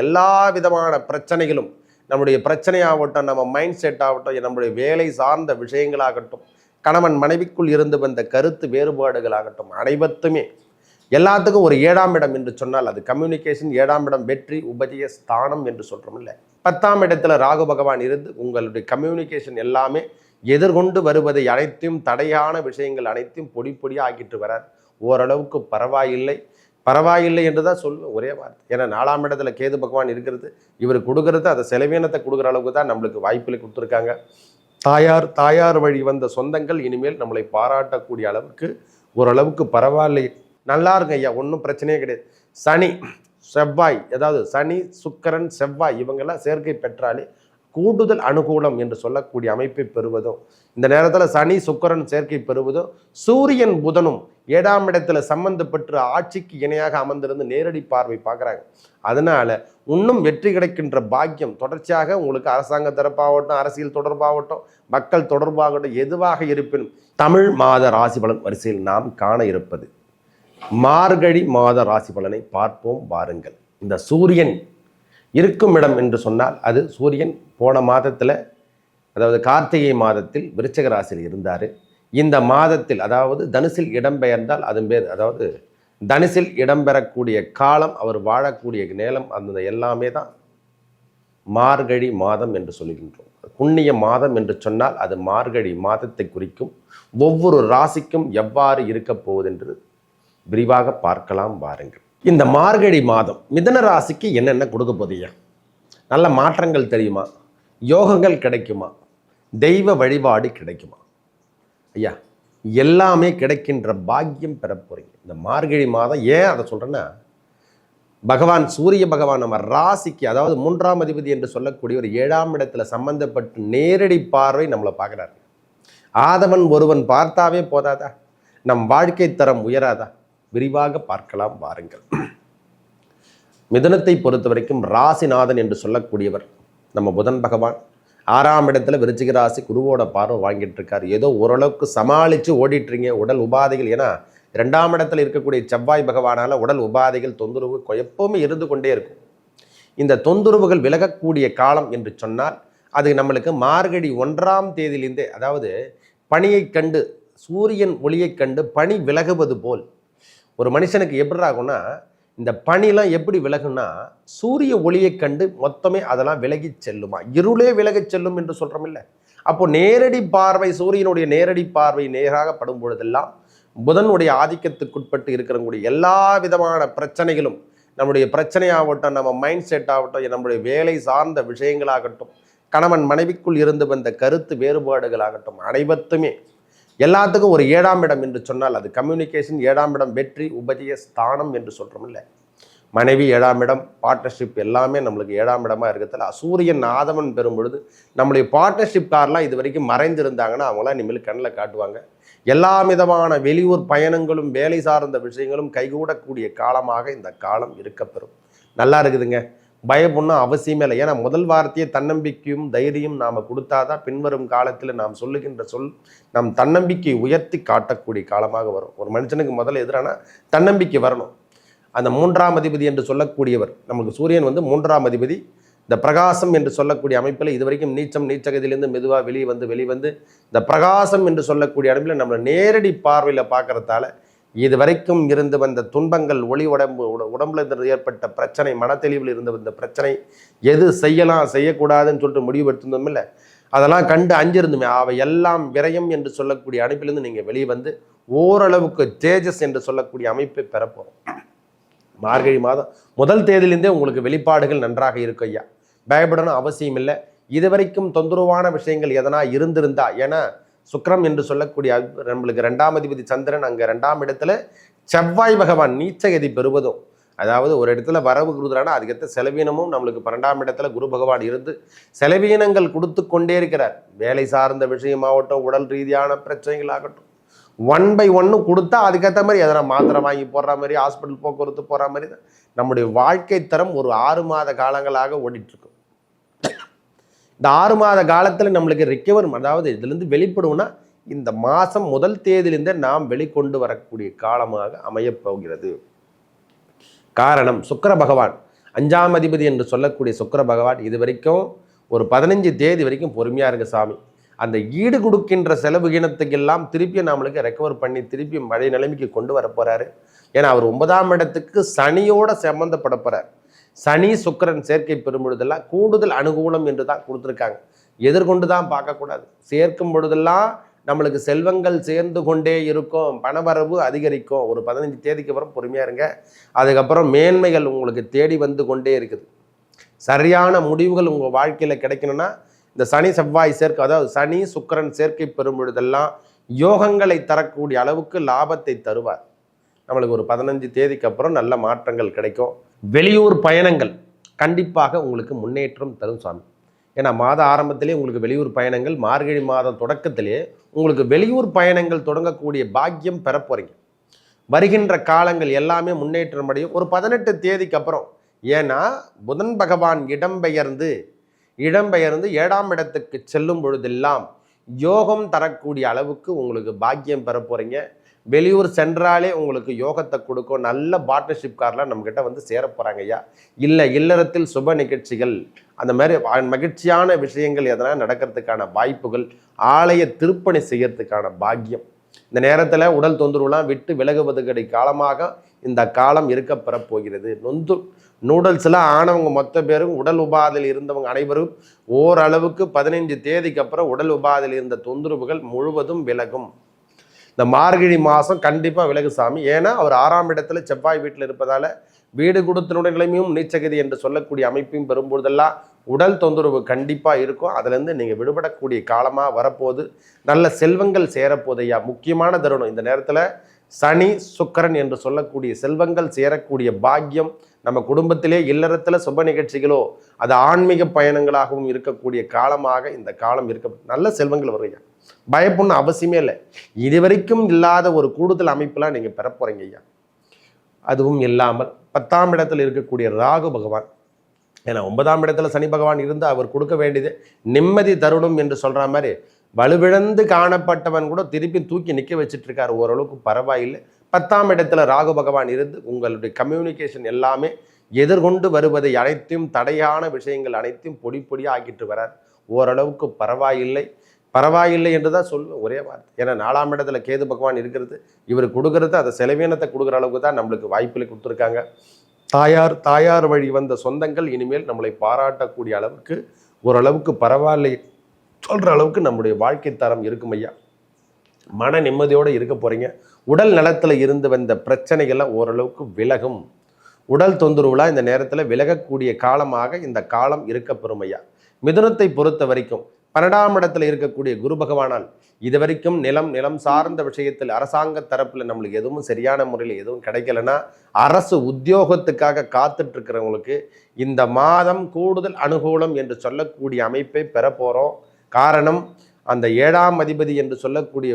எல்லா விதமான பிரச்சனைகளும் நம்முடைய பிரச்சனையாகட்டும் நம்ம மைண்ட் செட் ஆகட்டும் நம்முடைய வேலை சார்ந்த விஷயங்களாகட்டும் கணவன் மனைவிக்குள் இருந்து வந்த கருத்து வேறுபாடுகளாகட்டும் அனைவத்துமே எல்லாத்துக்கும் ஒரு ஏழாம் இடம் என்று சொன்னால் அது கம்யூனிகேஷன் ஏழாம் இடம் வெற்றி உபஜய ஸ்தானம் என்று சொல்கிறோம் இல்லை. பத்தாம் இடத்துல ராகு பகவான் இருந்து உங்களுடைய கம்யூனிகேஷன் எல்லாமே எதிர்கொண்டு வருவதை அனைத்தையும் தடையான விஷயங்கள் அனைத்தையும் பொடி பொடியாக ஆக்கிட்டு வரார். ஓரளவுக்கு பரவாயில்லை. பரவாயில்லை என்று தான் சொல்லுவேன் ஒரே வார்த்தை. ஏன்னா நாலாம் இடத்துல கேது பகவான் இருக்கிறது இவர் கொடுக்கறது அதை செலவீனத்தை கொடுக்குற அளவுக்கு தான் நம்மளுக்கு வாய்ப்பில் கொடுத்துருக்காங்க. தாயார் தாயார் வழி வந்த சொந்தங்கள் இனிமேல் நம்மளை பாராட்டக்கூடிய அளவுக்கு ஓரளவுக்கு பரவாயில்லை. நல்லா இருக்கு ஐயா ஒன்றும் பிரச்சனையே கிடையாது. சனி செவ்வாய் அதாவது சனி சுக்கரன் செவ்வாய் இவங்கெல்லாம் சேர்க்கை பெற்றாலே கூடுதல் அனுகூலம் என்று சொல்லக்கூடிய அமைப்பை பெறுவதும் இந்த நேரத்தில் சனி சுக்கரன் சேர்க்கை பெறுவதும் சூரியன் புதனும் ஏழாம் இடத்துல சம்பந்தப்பட்டு ஆட்சிக்கு இணையாக அமர்ந்திருந்து நேரடி பார்வை பார்க்குறாங்க. அதனால் இன்னும் வெற்றி கிடைக்கின்ற பாக்கியம் தொடர்ச்சியாக உங்களுக்கு அரசாங்க தரப்பாகட்டும் அரசியல் தொடர்பாகட்டும் மக்கள் தொடர்பாகட்டும் எதுவாக இருப்பினும் தமிழ் மாத ராசி பலன் வரிசையில் நாம் காண இருப்பது. மார்கழி மாத ராசி பலனை பார்ப்போம் வாருங்கள். இந்த சூரியன் இருக்கும் இடம் என்று சொன்னால் அது சூரியன் போன மாதத்தில் அதாவது கார்த்திகை மாதத்தில் விருச்சக ராசியில் இருந்தார். இந்த மாதத்தில் அதாவது தனுசில் இடம்பெயர்ந்தால் அதன் பேர் அதாவது தனுசில் இடம்பெறக்கூடிய காலம் அவர் வாழக்கூடிய நேலம் அந்த எல்லாமே தான் மார்கழி மாதம் என்று சொல்கின்றோம். புண்ணிய மாதம் என்று சொன்னால் அது மார்கழி மாதத்தை குறிக்கும். ஒவ்வொரு ராசிக்கும் எவ்வாறு இருக்கப் போவதென்று விரிவாக பார்க்கலாம் வாருங்கள். இந்த மார்கழி மாதம் மிதன ராசிக்கு என்னென்ன கொடுக்க போதியா நல்ல மாற்றங்கள் தெரியுமா? யோகங்கள் கிடைக்குமா? தெய்வ வழிபாடு கிடைக்குமா? ஐயா எல்லாமே கிடைக்கின்ற பாக்கியம் பெற இந்த மார்கழி மாதம் ஏன் அதை சொல்கிறேன்னா பகவான் சூரிய பகவான் நம்ம ராசிக்கு அதாவது மூன்றாம் அதிபதி என்று சொல்லக்கூடிய ஒரு ஏழாம் இடத்துல சம்பந்தப்பட்டு நேரடி பார்வை நம்மளை பார்க்குறாரு. ஆதவன் ஒருவன் பார்த்தாவே போதாதா? நம் வாழ்க்கை தரம் உயராதா? விரிவாக பார்க்கலாம் வாருங்கள். மிதுனத்தை பொறுத்த வரைக்கும் ராசிநாதன் என்று சொல்லக்கூடியவர் நம்ம புதன் பகவான். ஆறாம் இடத்துல விருச்சிக ராசி குருவோட பார்வை வாங்கிட்டு இருக்காரு. ஏதோ ஓரளவுக்கு சமாளித்து ஓடிட்டுருங்க. உடல் உபாதைகள் ஏன்னா ரெண்டாம் இடத்துல இருக்கக்கூடிய செவ்வாய் பகவானால உடல் உபாதைகள் தொந்தரவு எப்பவுமே இருந்து கொண்டே இருக்கும். இந்த தொந்தரவுகள் விலகக்கூடிய காலம் என்று சொன்னால் அது நம்மளுக்கு மார்கழி ஒன்றாம் தேதியிலிருந்தே அதாவது பனியை கண்டு சூரியன் ஒளியைக் கண்டு பனி விலகுவது போல் ஒரு மனுஷனுக்கு எப்படி ஆகும்னா இந்த பனிலாம் எப்படி விலகுன்னா சூரிய ஒளியைக் கண்டு மொத்தமே அதெல்லாம் விலகி செல்லுமா? இருளே விலகச் செல்லும் என்று சொல்கிறோம் இல்லை. அப்போ நேரடி பார்வை சூரியனுடைய நேரடி பார்வை நேராக படும் பொழுதெல்லாம் புதனுடைய ஆதிக்கத்துக்குட்பட்டு இருக்கிறவங்களுடைய எல்லா விதமான பிரச்சனைகளும் நம்முடைய பிரச்சனையாகட்டும் நம்ம மைண்ட் செட் ஆகட்டும் நம்முடைய வேலை சார்ந்த விஷயங்களாகட்டும் கணவன் மனைவிக்குள் இருந்து வந்த கருத்து வேறுபாடுகளாகட்டும் அனைவத்துமே எல்லாத்துக்கும் ஒரு ஏழாம் இடம் என்று சொன்னால் அது கம்யூனிகேஷன் ஏழாம் இடம் வெற்றி உபஜய ஸ்தானம் என்று சொல்கிறோம் இல்லை. மனைவி ஏழாம் இடம் பார்ட்னர்ஷிப் எல்லாமே நம்மளுக்கு ஏழாம் இடமா இருக்கிறதுல சூரியன் ஆதமன் பெறும் பொழுது நம்மளுடைய பார்ட்னர்ஷிப் கார்லாம் இது வரைக்கும் மறைந்திருந்தாங்கன்னா அவங்களாம் இனிமேல் கண்ணில் காட்டுவாங்க. எல்லா விதமான வெளியூர் பயணங்களும் வேலை சார்ந்த விஷயங்களும் கைகூடக்கூடிய காலமாக இந்த காலம் இருக்கப்பெறும். நல்லா இருக்குதுங்க. பயப்படணும் அவசியமே இல்லை. ஏன்னா முதல் வார்த்தையை தன்னம்பிக்கையும் தைரியம் நாம் கொடுத்தாதான் பின்வரும் காலத்தில் நாம் சொல்லுகின்ற சொல் நம் தன்னம்பிக்கை உயர்த்தி காட்டக்கூடிய காலமாக வரும். ஒரு மனுஷனுக்கு முதல்ல எதிரான தன்னம்பிக்கை வரணும். அந்த மூன்றாம் அதிபதி என்று சொல்லக்கூடியவர் நமக்கு சூரியன் வந்து மூன்றாம் அதிபதி. இந்த பிரகாசம் என்று சொல்லக்கூடிய அமைப்பில் இதுவரைக்கும் நீச்சம் நீச்சகதியிலேருந்து மெதுவாக வெளியே வந்து வெளிவந்து இந்த பிரகாசம் என்று சொல்லக்கூடிய அமைப்பில் நம்மளை நேரடி பார்வையில் பார்க்கறதால இது வரைக்கும் இருந்து வந்த துன்பங்கள் ஒளி உடம்பு உட- உடம்புல இருந்து ஏற்பட்ட பிரச்சனை மனத்தெளிவில் இருந்து வந்த பிரச்சனை எது செய்யலாம் செய்யக்கூடாதுன்னு சொல்லிட்டு முடிவு எடுத்திருந்தோம் இல்லை? அதெல்லாம் கண்டு அஞ்சிருந்துமே. அவை எல்லாம் விரயம் என்று சொல்லக்கூடிய அமைப்பிலிருந்து நீங்கள் வெளியே வந்து ஓரளவுக்கு தேஜஸ் என்று சொல்லக்கூடிய அமைப்பை பெறப்போகிறோம் மார்கழி மாதம் முதல் தேதியிலிருந்தே உங்களுக்கு வெளிப்பாடுகள் நன்றாக இருக்கும் ஐயா. பயப்படணும் அவசியம் இல்லை இதுவரைக்கும் தொந்தரவான விஷயங்கள் எதனா இருந்திருந்தா ஏன்னா சுக்ரம் என்று சொல்லக்கூடிய நம்மளுக்கு ரெண்டாம் அதிபதி சந்திரன் அங்கே ரெண்டாம் இடத்துல செவ்வாய் பகவான் நீச்சகதி பெறுவதும் அதாவது ஒரு இடத்துல வரவு குருதரான அதுக்கேற்ற செலவீனமும் நம்மளுக்கு பன்னெண்டாம் இடத்துல குரு பகவான் இருந்து செலவீனங்கள் கொடுத்து கொண்டே இருக்கிறார். வேலை சார்ந்த விஷயமாகட்டும் உடல் ரீதியான பிரச்சனைகளாகட்டும். ஒன் பை ஒன்னு கொடுத்தா அதுக்கேற்ற மாதிரி எதனா மாத்திரை வாங்கி போடுற மாதிரி ஹாஸ்பிட்டல் போக்குவரத்து போகிற மாதிரி தான். நம்முடைய வாழ்க்கை தரம் ஒரு ஆறு மாத காலங்களாக ஓடிட்டுருக்கும் இந்த ஆறு மாத காலத்தில் நம்மளுக்கு ரிக்கவர் அதாவது இதுலேருந்து வெளிப்படுவோம்னா இந்த மாதம் முதல் தேதியிலிருந்தே நாம் வெளிக்கொண்டு வரக்கூடிய காலமாக அமையப்போகிறது காரணம் சுக்கர பகவான். அஞ்சாம் அதிபதி என்று சொல்லக்கூடிய சுக்கர பகவான் இது வரைக்கும் ஒரு பதினஞ்சு தேதி வரைக்கும் பொறுமையாக இருங்க சாமி. அந்த ஈடு கொடுக்கின்ற செலவுகினத்துக்கெல்லாம் திருப்பியும் நம்மளுக்கு ரெக்கவர் பண்ணி திருப்பி மழை நிலைமைக்கு கொண்டு வர போகிறாரு ஏன்னா அவர் ஒன்பதாம் இடத்துக்கு சனியோட சம்மந்தப்பட போகிறார் சனி சுக்கிரன் சேர்க்கை பெறும் பொழுதெல்லாம் கூடுதல் அனுகூலம் என்று தான் கொடுத்துருக்காங்க. எதிர்கொண்டு தான் பார்க்கக்கூடாது. சேர்க்கும் பொழுதெல்லாம் நம்மளுக்கு செல்வங்கள் சேர்ந்து கொண்டே இருக்கும். பணவரவு அதிகரிக்கும். ஒரு பதினஞ்சு தேதிக்கு அப்புறம் பொறுமையாக இருங்க. அதுக்கப்புறம் மேன்மைகள் உங்களுக்கு தேடி வந்து கொண்டே இருக்குது. சரியான முடிவுகள் உங்கள் வாழ்க்கையில் கிடைக்கணும்னா இந்த சனி செவ்வாய் சேர்க்கை அதாவது சனி சுக்கிரன் சேர்க்கை பெறும் பொழுதெல்லாம் யோகங்களை தரக்கூடிய அளவுக்கு லாபத்தை தருவார். நம்மளுக்கு ஒரு பதினஞ்சு தேதிக்கு அப்புறம் நல்ல மாற்றங்கள் கிடைக்கும். வெளியூர் பயணங்கள் கண்டிப்பாக உங்களுக்கு முன்னேற்றம் தரும் சாமி. ஏன்னா மாத ஆரம்பத்திலே உங்களுக்கு வெளியூர் பயணங்கள் மார்கழி மாதம் தொடக்கத்திலே உங்களுக்கு வெளியூர் பயணங்கள் தொடங்கக்கூடிய பாக்கியம் பெற வருகின்ற காலங்கள் எல்லாமே முன்னேற்றம் அடையும். ஒரு பதினெட்டு தேதிக்கு அப்புறம் ஏன்னா புதன் பகவான் இடம்பெயர்ந்து இடம்பெயர்ந்து ஏழாம் இடத்துக்கு செல்லும் பொழுதெல்லாம் யோகம் தரக்கூடிய அளவுக்கு உங்களுக்கு பாக்கியம் பெற போகிறீங்க வெளியூர் சென்றாலே உங்களுக்கு யோகத்தை கொடுக்கும். நல்ல பார்ட்னர்ஷிப் கார்லாம் நம்மக்கிட்ட வந்து சேர போகிறாங்க ஐயா. இல்லை இல்லறத்தில் சுப நிகழ்ச்சிகள். அந்த மாதிரி மகிழ்ச்சியான விஷயங்கள் எதனா நடக்கிறதுக்கான வாய்ப்புகள். ஆலய திருப்பணி செய்யறதுக்கான பாக்கியம். இந்த நேரத்தில் உடல் தொந்தரவுலாம் விட்டு விலகுவதுக்கடி காலமாக இந்த காலம் இருக்க போகிறது நொந்து நூடுல்ஸ்லாம் ஆனவங்க மொத்த பேரும் உடல் உபாதையில் இருந்தவங்க அனைவரும் ஓரளவுக்கு பதினைஞ்சு தேதிக்கு அப்புறம் உடல் உபாதையில் இருந்த தொந்தரவுகள் முழுவதும் விலகும். இந்த மார்கழி மாதம் கண்டிப்பாக விலகு சாமி. ஏன்னா அவர் ஆறாம் இடத்துல செவ்வாய் வீட்டில் இருப்பதால் வீடு கொடுத்தனுடைய நிலைமையும் நீச்சகதி என்று சொல்லக்கூடிய அமைப்பையும் பெறும்பொழுதெல்லாம் உடல் தொந்தரவு கண்டிப்பாக இருக்கும். அதுலேருந்து நீங்கள் விடுபடக்கூடிய காலமாக வரப்போகுது. நல்ல செல்வங்கள் சேரப்போதையா முக்கியமான தருணம். இந்த நேரத்தில் சனி சுக்கரன் என்று சொல்லக்கூடிய செல்வங்கள் சேரக்கூடிய பாக்கியம் நம்ம குடும்பத்திலே இல்லறத்தில் சுப நிகழ்ச்சிகளோ அது ஆன்மீக பயணங்களாகவும் இருக்கக்கூடிய காலமாக இந்த காலம் இருக்க நல்ல செல்வங்கள் வருங்க பயப்படணும் அவசியமே இல்லை. இதுவரைக்கும் இல்லாத ஒரு கூடுதல் அமைப்பெல்லாம் நீங்கள் பெற போகிறீங்க ஐயா. அதுவும் இல்லாமல் பத்தாம் இடத்தில் இருக்கக்கூடிய ராகு பகவான். ஏன்னா ஒன்பதாம் இடத்துல சனி பகவான் இருந்து அவர் கொடுக்க வேண்டியது நிம்மதி தருணம் என்று சொல்கிற மாதிரி வலுவிழந்து காணப்பட்டவன் கூட திருப்பி தூக்கி நிற்க வச்சுட்டு இருக்காரு ஓரளவுக்கு பரவாயில்லை. பத்தாம் இடத்துல ராகு பகவான் இருந்து உங்களுடைய கம்யூனிகேஷன் எல்லாமே எதிர்கொண்டு வருவதை அனைத்தையும் தடையான விஷயங்கள் அனைத்தையும் பொடி பொடியாக ஆக்கிட்டு வரார். ஓரளவுக்கு பரவாயில்லை. பரவாயில்லை என்று தான் சொல்லுவேன் ஒரே வார்த்தை. ஏன்னா நாலாம் இடத்துல கேது பகவான் இருக்கிறது இவர் கொடுக்கறது அந்த செலவீனத்தை கொடுக்குற அளவுக்கு தான் நம்மளுக்கு வாய்ப்பில் கொடுத்துருக்காங்க. தாயார் தாயார் வழி வந்த சொந்தங்கள் இனிமேல் நம்மளை பாராட்டக்கூடிய அளவுக்கு ஓரளவுக்கு பரவாயில்லை சொல்கிற அளவுக்கு நம்முடைய வாழ்க்கை தரம் இருக்கும் ஐயா. மன நிம்மதியோடு இருக்க போகிறீங்க உடல் நலத்தில் இருந்து வந்த பிரச்சனைகள்லாம் ஓரளவுக்கு விலகும். உடல் தொந்தரவுலாம் இந்த நேரத்தில் விலகக்கூடிய காலமாக இந்த காலம் இருக்க பெறுமையா மிதுனத்தை பொறுத்த வரைக்கும் பன்னெண்டாம் இடத்துல இருக்கக்கூடிய குரு பகவானால் இது வரைக்கும் நிலம் நிலம் சார்ந்த விஷயத்தில் அரசாங்க தரப்பில் நம்மளுக்கு எதுவும் சரியான முறையில் எதுவும் கிடைக்கலன்னா அரசு உத்தியோகத்துக்காக காத்துட்டு இருக்கிறவங்களுக்கு இந்த மாதம் கூடுதல் அனுகூலம் என்று சொல்லக்கூடிய அமைப்பை பெற போகிறோம் காரணம் அந்த ஏழாம் அதிபதி என்று சொல்லக்கூடிய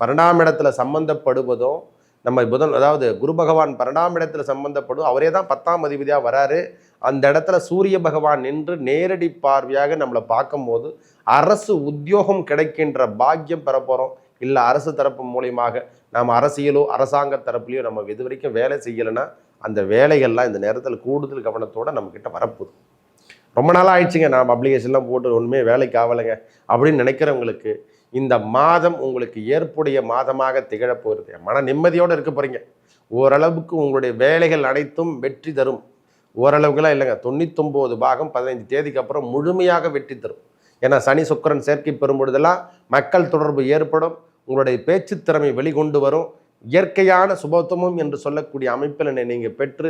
பன்னெண்டாம் இடத்துல சம்பந்தப்படுவதும் நம்ம புதன் அதாவது குரு பகவான் பன்னெண்டாம் இடத்துல சம்பந்தப்படும் அவரே தான் பத்தாம் அதிபதியாக வராரு. அந்த இடத்துல சூரிய பகவான் நின்று நேரடி பார்வையாக நம்மளை பார்க்கும்போது அரசு உத்தியோகம் கிடைக்கின்ற பாக்கியம் பெறப்போகிறோம் இல்லை அரசு தரப்பு மூலியமாக நாம் அரசியலோ அரசாங்க தரப்புலையோ நம்ம இது வரைக்கும் வேலை செய்யலைன்னா அந்த வேலைகள்லாம் இந்த நேரத்தில் கூடுதல் கவனத்தோடு நம்மக்கிட்ட வரப்போகுது. ரொம்ப நாளாக ஆயிடுச்சுங்க நான் அப்ளிகேஷன்லாம் போட்டு ஒன்றுமே வேலைக்கு ஆகலைங்க அப்படின்னு நினைக்கிறவங்களுக்கு இந்த மாதம் உங்களுக்கு ஏற்புடைய மாதமாக திகழப் போகிறது மன நிம்மதியோடு இருக்க போகிறீங்க ஓரளவுக்கு உங்களுடைய வேலைகள் அனைத்தும் வெற்றி தரும். ஓரளவுக்குலாம் இல்லைங்க. தொண்ணூத்தொம்பது பாகம் பதினைஞ்சு தேதிக்கு அப்புறம் முழுமையாக வெற்றி தரும். ஏன்னா சனி சுக்கிரன் சேர்க்கை பெறும் பொழுதெல்லாம் மக்கள் தொடர்பு ஏற்படும். உங்களுடைய பேச்சு திறமை வெளிக்கொண்டு வரும். இயற்கையான சுபத்துவம் என்று சொல்லக்கூடிய அமைப்பில் நீங்கள் பெற்று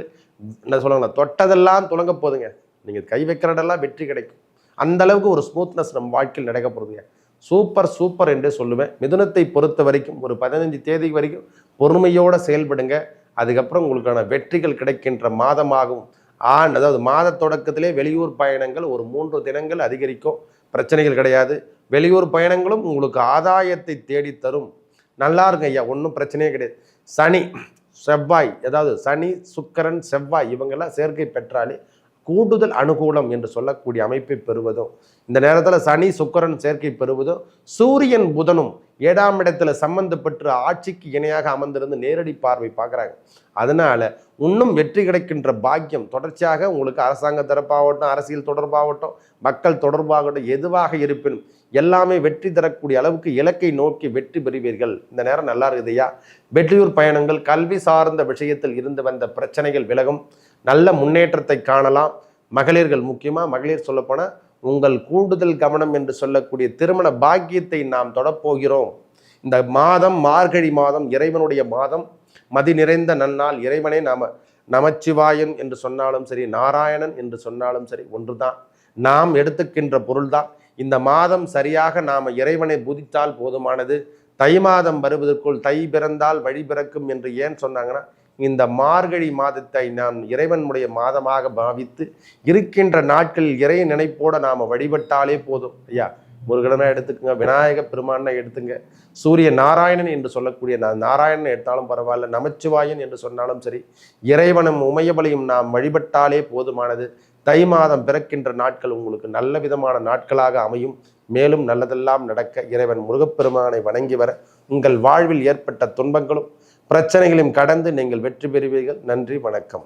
என்ன சொல்லுவாங்களா தொட்டதெல்லாம் துலங்க போதுங்க. நீங்கள் கை வைக்கிறதெல்லாம் வெற்றி கிடைக்கும். அந்த அளவுக்கு ஒரு ஸ்மூத்னஸ் நம்ம வாழ்க்கையில் நடக்க போகுதுங்க. சூப்பர் சூப்பர் என்றே சொல்லுவேன். மிதுனத்தை பொறுத்த வரைக்கும் ஒரு பதினஞ்சு தேதி வரைக்கும் பொறுமையோடு செயல்படுங்க. அதுக்கப்புறம் உங்களுக்கான வெற்றிகள் கிடைக்கின்ற மாதமாகும். ஆண் அதாவது மாத தொடக்கத்திலே வெளியூர் பயணங்கள் ஒரு மூன்று தினங்கள் அதிகரிக்கும். பிரச்சனைகள் கிடையாது. வெளியூர் பயணங்களும் உங்களுக்கு ஆதாயத்தை தேடித்தரும். தரும் நல்லா இருக்கும் ஐயா ஒன்றும் பிரச்சனையே கிடையாது. சனி செவ்வாய் அதாவது சனி சுக்கரன் செவ்வாய் இவங்கெல்லாம் சேர்க்கை பெற்றாலே கூடுதல் அனுகூலம் என்று சொல்லக்கூடிய அமைப்பை பெறுவதும் இந்த நேரத்தில் சனி சுக்கரன் சேர்க்கை பெறுவதும் சூரியன் புதனும் ஏழாம் இடத்துல சம்பந்தப்பட்டு ஆட்சிக்கு இணையாக அமர்ந்திருந்து நேரடி பார்வை பார்க்குறாங்க. அதனால் இன்னும் வெற்றி கிடைக்கின்ற பாக்கியம் தொடர்ச்சியாக உங்களுக்கு அரசாங்க தரப்பாகட்டும் அரசியல் தொடர்பாகட்டும் மக்கள் தொடர்பாகட்டும் எதுவாக இருப்பினும் எல்லாமே வெற்றி தரக்கூடிய அளவுக்கு இலக்கை நோக்கி வெற்றி பெறுவீர்கள். இந்த நேரம் நல்லா இருக்குதுயா வெற்றியூர் பயணங்கள் கல்வி சார்ந்த விஷயத்தில் இருந்து வந்த பிரச்சனைகள் விலகும். நல்ல முன்னேற்றத்தை காணலாம். மகளிர்கள் முக்கியமாக மகளிர் சொல்லப்போனால் உங்கள் கூடுதல் கவனம் என்று சொல்லக்கூடிய திருமண பாக்கியத்தை நாம் தொடப்போகிறோம். இந்த மாதம் மார்கழி மாதம் இறைவனுடைய மாதம் மதி நிறைந்த நன்னாள் இறைவனை நாம நமச்சிவாயன் என்று சொன்னாலும் சரி நாராயணன் என்று சொன்னாலும் சரி ஒன்றுதான். நாம் எடுத்துக்கின்ற பொருள்தான். இந்த மாதம் சரியாக நாம் இறைவனை புதித்தால் போதுமானது. தை மாதம் வருவதற்குள் தை பிறந்தால் வழி பிறக்கும் என்று ஏன் சொன்னாங்கன்னா இந்த மார்கழி மாதத்தை நாம் இறைவனுடைய மாதமாக பாவித்து இருக்கின்ற நாட்களில் இறை நினைப்போட நாம் வழிபட்டாலே போதும். ஐயா முருகனா எடுத்துக்கோங்க விநாயக பெருமானை எடுத்துங்க. சூரிய நாராயணன் என்று சொல்லக்கூடிய நான் நாராயணன் எடுத்தாலும் பரவாயில்ல நமச்சிவாயன் என்று சொன்னாலும் சரி இறைவனும் உமையபலியும் நாம் வழிபட்டாலே போதுமானது. தை மாதம் பிறக்கின்ற நாட்கள் உங்களுக்கு நல்ல விதமான நாட்களாக அமையும். மேலும் நல்லதெல்லாம் நடக்க இறைவன் முருகப்பெருமானை வணங்கி வர உங்கள் வாழ்வில் ஏற்பட்ட துன்பங்களும் பிரச்சனைகளையும் கடந்து நீங்கள் வெற்றி பெறுவீர்கள். நன்றி வணக்கம்.